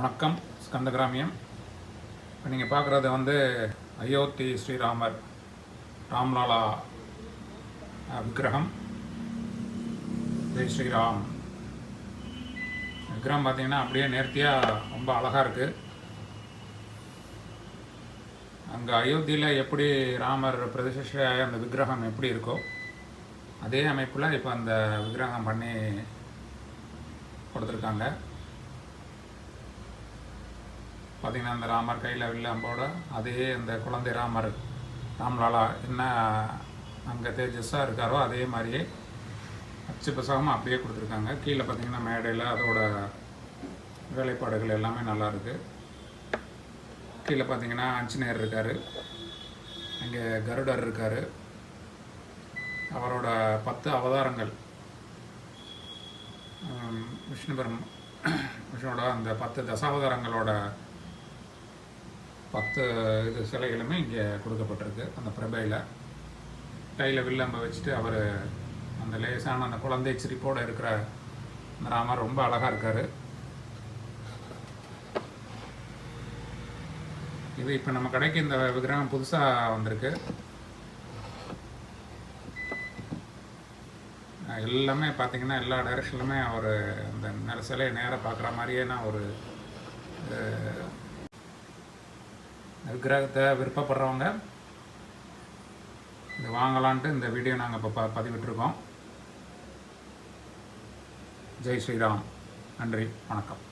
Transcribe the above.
வணக்கம் ஸ்கந்தகிராமியம். இப்போ நீங்கள் பார்க்குறது வந்து அயோத்தி ஸ்ரீராமர் ராம்லாலா விக்கிரகம். ஜெய் ஸ்ரீராம். விக்கிரகம் பார்த்தீங்கன்னா அப்படியே நேர்த்தியாக ரொம்ப அழகாக இருக்குது அங்கே அயோத்தியில் எப்படி ராமர் பிரதிஷ்டையாக அந்த விக்கிரகம் எப்படி இருக்கோ அதே அமைப்பில் இப்போ அந்த விக்கிரகம் பண்ணி கொடுத்துருக்காங்க. பார்த்திங்கன்னா அந்த ராமர் கையில் வில்லம்போட அதே அந்த குழந்தை ராமர். ராம்லாலா என்ன அங்கே தேஜஸாக இருக்காரோ அதே மாதிரியே அச்சு புசகமாக அப்படியே கொடுத்துருக்காங்க. கீழே பார்த்தீங்கன்னா மேடையில் அதோட வேலைப்பாடுகள் எல்லாமே நல்லா இருக்குது கீழே பார்த்தீங்கன்னா ஆஞ்சநேயர் இருக்கார். அங்கே கருடர் இருக்கார். அவரோட பத்து அவதாரங்கள். விஷ்ணுபெரும் விஷ்ணு பெரும் விஷ்ணுவோட அந்த பத்து தசாவதாரங்களோட பத்து இது சிலைகளுமே இங்கே கொடுக்கப்பட்டிருக்கு அந்த பிரபையில். கையில் வில்லம்ப வச்சுட்டு அவர் அந்த லேசான அந்த குழந்தை சிரிப்போடு இருக்கிற அந்த ராமர் ரொம்ப அழகாக இருக்கார். இது இப்போ நம்ம கடைக்கு இந்த விக்கிரகம் புதுசாக வந்திருக்கு. எல்லாமே பார்த்தீங்கன்னா எல்லா டைரக்ஷன்லுமே அவர் அந்த சிலையை நேராக பார்க்குற மாதிரியே நான் ஒரு விக்கிரகத்தை விருப்பப்படுறவங்க இது வாங்கலான்ட்டு இந்த வீடியோ நாங்கள் இப்போ ப பதிவிட்டிருக்கோம். ஜெய் ஸ்ரீராம். நன்றி. வணக்கம்.